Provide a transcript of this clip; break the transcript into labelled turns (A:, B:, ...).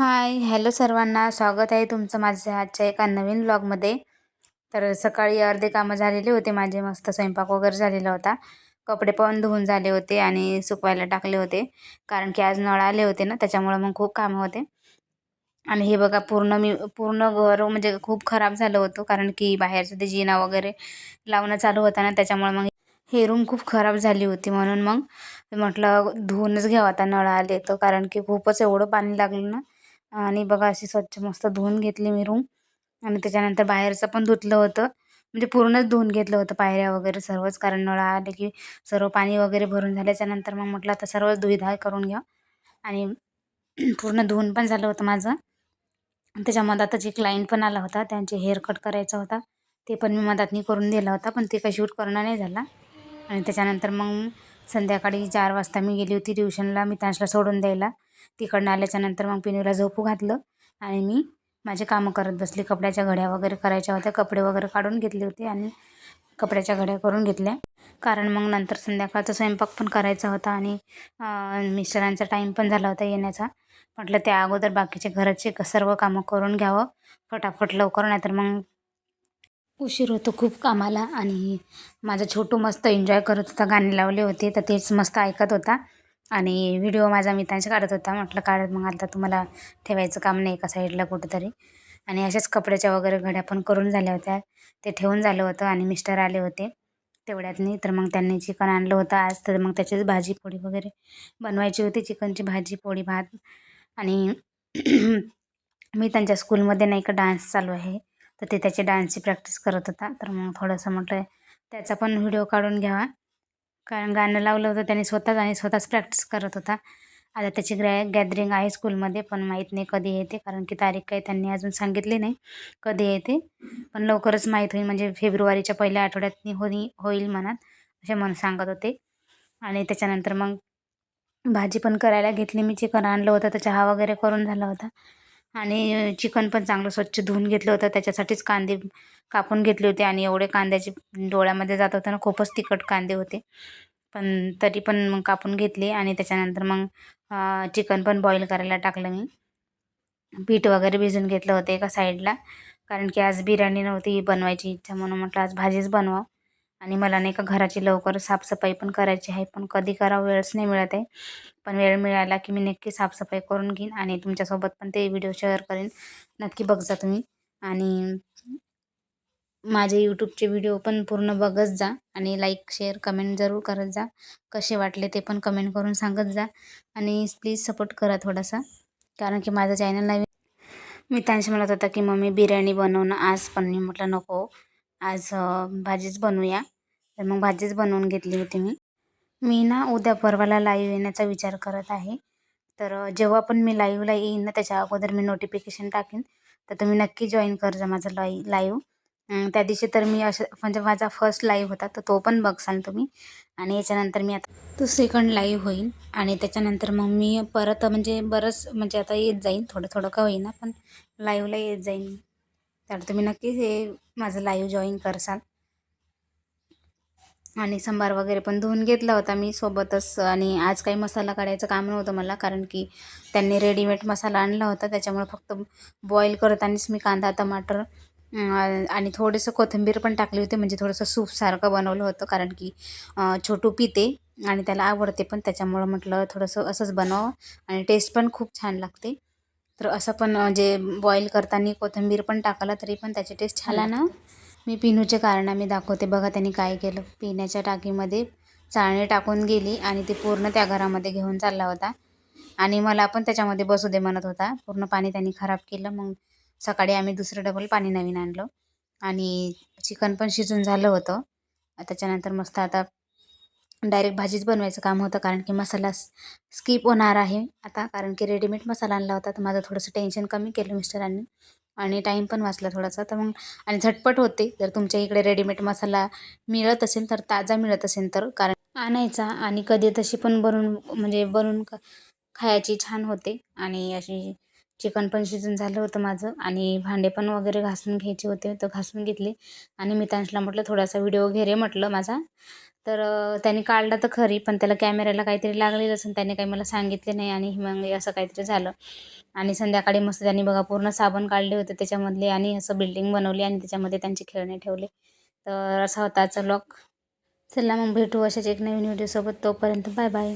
A: Hi hello सर्वांना. स्वागत आहे तुमचं माझ्या आजच्या एका नवीन ब्लॉगमध्ये तर सकाळी अर्धे कामं झालेले होते. माझे मस्त स्वयंपाक वगैरे झालेला होता. कपडे पण धुवून झाले होते आणि सुकवायला टाकले होते. कारण की आज नळ आले होते ना त्याच्यामुळं मग खूप कामं होते. आणि हे बघा पूर्ण मी पूर्ण घर म्हणजे खूप खराब झालं होतं. कारण की बाहेरचं ते जिना वगैरे लावणं चालू होता ना त्याच्यामुळे मग हे रूम खूप खराब झाली होती. म्हणून मग म्हटलं धुवूनच घ्यावं आता नळ आले तर. कारण की खूपच एवढं पाणी लागलं ना. आणि बघा अशी स्वच्छ मस्त धुवून घेतली मी रूम आणि त्याच्यानंतर बाहेरचं पण धुतलं होतं. म्हणजे पूर्णच धुवून घेतलं होतं पायऱ्या वगैरे सर्वच. कारण नळा आले की सर्व पाणी वगैरे भरून झाल्याच्यानंतर मग म्हटलं आता सर्वच धुईधाय करून घ्या. आणि पूर्ण धुवून पण झालं होतं माझं. त्याच्या आता एक क्लायंट पण आला होता. त्यांचे हेअर कट करायचा होता. ते पण मी मधातनी करून दिला होता पण ते काही शूट करणं नाही झाला. आणि त्याच्यानंतर मग संध्याकाळी चार वाजता मी गेली होती ट्युशनला मी त्यांना सोडून द्यायला. तिकडनं आल्याच्यानंतर मग पिनूला झोपू घातलं आणि मी माझे कामं करत बसली. कपड्याच्या घड्या वगैरे करायच्या होत्या. कपडे वगैरे काढून घेतले होते आणि कपड्याच्या घड्या करून घेतल्या. कारण मग नंतर संध्याकाळचा स्वयंपाक पण करायचा होता आणि मिस्टरांचा टाईम पण झाला होता येण्याचा. म्हटलं त्या अगोदर बाकीचे घराचे सर्व कामं करून घ्यावं. फटाफट लवकर नाही तर मग उशीर होतो खूप कामाला. आणि माझा छोटू मस्त एन्जॉय करत होता. गाणे लावले होते. तर तेच मस्त ऐकत होता. आणि व्हिडिओ माझा मित्रांशी काढत होता. म्हटलं काढत मग आता तुम्हाला ठेवायचं काम नाही एका साईडला कुठंतरी? आणि अशाच कपड्याच्या वगैरे घड्या पण करून झाल्या होत्या. ते ठेवून झालं होतं आणि मिस्टर आले होते तेवढ्यातनी. तर मग त्यांनी चिकन आणलं होतं आज. तर मग त्याचीच भाजी पोळी वगैरे बनवायची होती. चिकनची भाजी पोळी भात. आणि मी त्यांच्या स्कूलमध्ये नाही का डान्स चालू आहे. तर ते त्याची डान्सची प्रॅक्टिस करत होता. तर मग थोडंसं म्हटलं त्याचा पण व्हिडिओ काढून घ्यावा. कारण गाणं लावलं होतं त्याने स्वतःच आणि स्वतःच प्रॅक्टिस करत होता. आता त्याची ग्रॅ गॅदरिंग आहे स्कूलमध्ये पण माहीत नाही कधी येते कारण की तारीख काही त्यांनी अजून सांगितली नाही कधी येते. पण लवकरच माहीत होईल म्हणजे फेब्रुवारीच्या पहिल्या आठवड्यात होई होईल मनात असे मन सांगत होते. आणि त्याच्यानंतर मग भाजी पण करायला घेतली मी चिकन आणलं होतं तर चहा वगैरे करून झाला होता. आणि चिकन पण चांगलं स्वच्छ धुवून घेतलं होतं. त्याच्यासाठीच कांदे कापून घेतले होते आणि एवढे कांद्याचे डोळ्यामध्ये जात होतं ना खूपच तिखट कांदे होते. पण तरी पण मग कापून घेतले आणि त्याच्यानंतर मग चिकन पण बॉईल करायला टाकलं मी. पीठ वगैरे भिजून घेतलं होतं एका साईडला कारण की आज बिर्याणी नव्हती बनवायची इच्छा म्हणून म्हटलं आज भाजीच बनवा आणि मला नाही का घराची लवकर साफसफाई पण करायची आहे पण कधी करावं वेळच नाही मिळत आहे. पण वेळ मिळाला की मी नक्की साफसफाई करून घेईन आणि तुमच्यासोबत पण ते व्हिडिओ शेअर करेन. नक्की बघजा तुम्ही. आणि माझे यूट्यूबचे व्हिडिओ पण पूर्ण बघत जा आणि लाईक शेअर कमेंट जरूर करत जा. कसे वाटले ते पण कमेंट करून सांगत जा आणि प्लीज सपोर्ट करा थोडासा कारण की माझं चॅनल नवीन मी त्यांशी म्हणत होता की मम्मी बिर्याणी बनवणं आज पण मी म्हटलं नको. आज भाजीच बनवूया. तर मग भाजीच बनवून घेतली होती मी. मी ना उद्या परवाला लाईव्ह येण्याचा विचार करत आहे. तर जेव्हा पण मी लाईव्हला येईन ना त्याच्या अगोदर मी नोटिफिकेशन टाकेन. तर तुम्ही नक्की जॉईन कर जा माझं लाई लाईव्ह त्या दिवशी तर मी असं म्हणजे माझा फर्स्ट लाईव्ह होता तर तो पण बघसाल तुम्ही. आणि याच्यानंतर मी आता तो सेकंड लाईव्ह होईल. आणि त्याच्यानंतर मग मी परत म्हणजे बरंच म्हणजे आता येत जाईन. थोडं थोडं का होईना पण लाईव्हला येत जाईन तर तुम्ही नक्कीच हे माझं लाईव्ह जॉईन करसाल. आणि सांबार वगैरे पण धुवून घेतला होता मी सोबतच. आणि आज काही मसाला काढायचं काम नव्हतं मला कारण की त्यांनी रेडीमेड मसाला आणला होता. त्याच्यामुळे फक्त बॉईल करतानाच मी कांदा टमाटर आणि थोडंसं कोथिंबीर पण टाकली होती. म्हणजे थोडंसं सूपसारखं बनवलं होतं कारण की छोटू पिते आणि त्याला आवडते पण त्याच्यामुळं म्हटलं थोडंसं असंच बनवावं. आणि टेस्ट पण खूप छान लागते. तर असं पण म्हणजे बॉईल करताना कोथिंबीर पण टाकलं तरी पण त्याची टेस्ट छान ना. मी पिनूचे मी दाखवते. बघा त्यांनी काय केलं. पिण्याच्या टाकीमध्ये चाळणी टाकून गेली आणि ती पूर्ण त्या घरामध्ये घेऊन चालला होता. आणि मला पण त्याच्यामध्ये बसू दे म्हणत होता. पूर्ण पाणी त्यांनी खराब केलं. मग सकाळी आम्ही दुसरं डबल पाणी नवीन आणलं. आणि चिकन पण शिजून झालं होतं. त्याच्यानंतर मस्त आता डायरेक्ट भाजीच बनवायचं काम होतं कारण की मसाला स्किप होणार आहे. आता कारण की रेडीमेड मसाला आणला होता तर माझं थोडंसं टेन्शन कमी केलं मिस्टरांनी. आणि टाईम पण वाचला थोडासा. तर मग आणि झटपट होते. जर तुमच्या इकडे रेडीमेड मसाला मिळत असेल तर ताजा मिळत असेल तर कारण आणायचा. आणि कधी तशी पण बनवून म्हणजे बनवून खायची छान होते. आणि अशी चिकन पण शिजून झालं होतं माझं. आणि भांडे पण वगैरे घासून घ्यायचे होते तर घासून घेतले. आणि मितांशला म्हटलं थोडासा व्हिडिओ घेरे म्हटलं माझा. तर त्याने त्यांनी काढला तर खरी पण त्याला कॅमेऱ्याला काहीतरी लागलेलं असेल त्याने काही मला सांगितले नाही आणि मग असं काहीतरी झालं. आणि संध्याकाळी मस्त त्यांनी बघा पूर्ण साबण काढले होते त्याच्यामधले आणि असं बिल्डिंग बनवली आणि त्याच्यामध्ये त्यांचे खेळणे ठेवले. तर असा होता आजचा लॉक चला मग भेटू अशाच एक नवीन व्हिडिओसोबत तोपर्यंत बाय बाय.